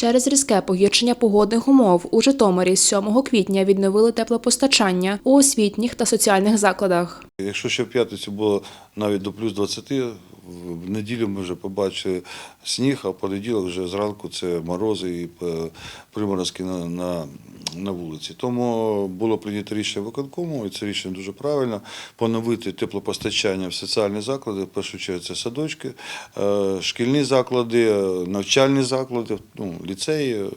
Через різке погіршення погодних умов у Житомирі з 7 квітня відновили теплопостачання у освітніх та соціальних закладах. Якщо ще в п'ятницю було навіть до плюс 20, в неділю ми вже побачили сніг, а в понеділок вже зранку це морози і е, приморозки на, на, на вулиці. Тому було прийнято рішення виконкому, і це рішення дуже правильно, поновити теплопостачання в соціальні заклади, в першу чергу це садочки, е, шкільні заклади, е, навчальні заклади, ну, ліцеї, е,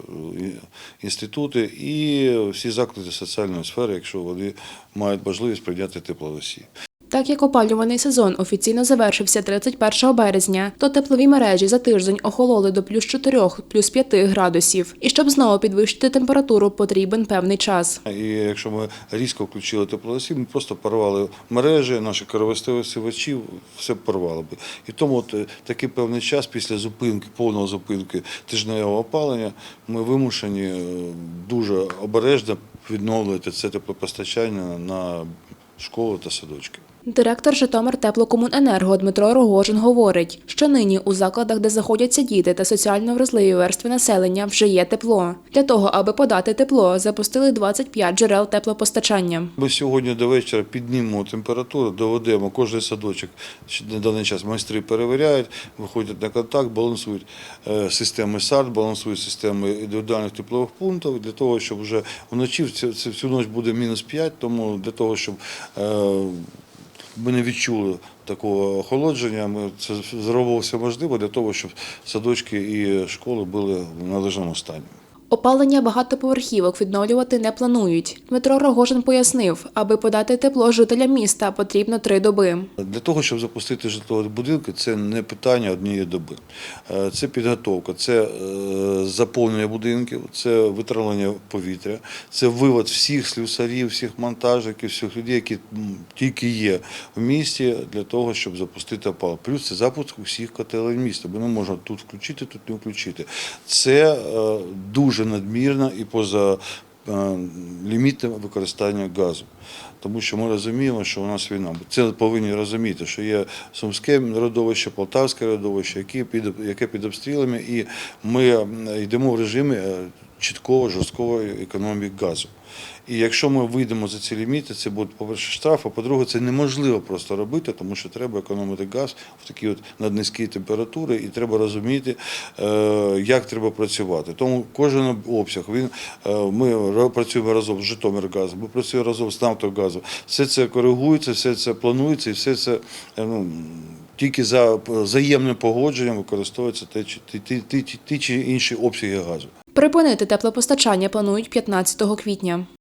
інститути і всі заклади соціальної сфери, якщо вони мають можливість прийняти теплоносії. Так як опалювальний сезон офіційно завершився 31 березня, то теплові мережі за тиждень охололи до плюс 4, плюс 5 градусів. І щоб знову підвищити температуру, потрібен певний час. І якщо ми різко включили теплоносій, ми просто порвали мережі, наші коровостивачів, все порвало би. І тому от е, такий певний час після зупинки, повного зупинки тижневого опалення, ми вимушені е, дуже обережно відновлювати це теплопостачання на школи та садочки. Директор Житомир теплокомуненерго Дмитро Рогожин говорить, що нині у закладах, де знаходяться діти та соціально вразливі верстви населення, вже є тепло. Для того, аби подати тепло, запустили 25 джерел теплопостачання. Ми сьогодні до вечора піднімемо температуру, доведемо кожен садочок. На даний час майстри перевіряють, виходять на контакт, балансують е, системи САРТ, балансують системи індивідуальних теплових пунктів для того, щоб вже вночі всю ніч буде мінус 5, тому для того, щоб е, ми не відчули такого охолодження, ми це зробили все можливе для того, щоб садочки і школи були в належному стані. Опалення багатоповерхівок відновлювати не планують. Дмитро Рогожин пояснив, аби подати тепло жителям міста, потрібно три доби. Для того, щоб запустити житлові будинки, це не питання однієї доби. Е, Це підготовка, це е, заповнення будинків, це витравлення повітря, це вивод всіх слюсарів, всіх монтажників, всіх людей, які тільки є в місті, для того, щоб запустити опалення. Плюс це запуск усіх котелень міста. Ми не можемо тут включити, тут не включити. Це е, дуже надмірна і поза е, лімітом використання газу. Тому що ми розуміємо, що у нас війна. Це повинні розуміти, що є Сумське родовище, Полтавське родовище, яке під обстрілами, і ми е, йдемо в режимі е, чіткого, жорсткого економії газу. І якщо ми вийдемо за ці ліміти, це буде, по-перше, штраф, а по-друге, це неможливо просто робити, тому що треба економити газ в такі от наднизькі температури, і треба розуміти, е, як треба працювати. Тому кожен обсяг, він, е, ми працюємо разом з Житомиргазом, ми працюємо разом з Нафтогазом. Все це коригується, все це планується, і все це е, ну, тільки за взаємним погодженням використовуються ті, ті, ті, ті, ті чи інші обсяги газу. Припинити теплопостачання планують 15 квітня.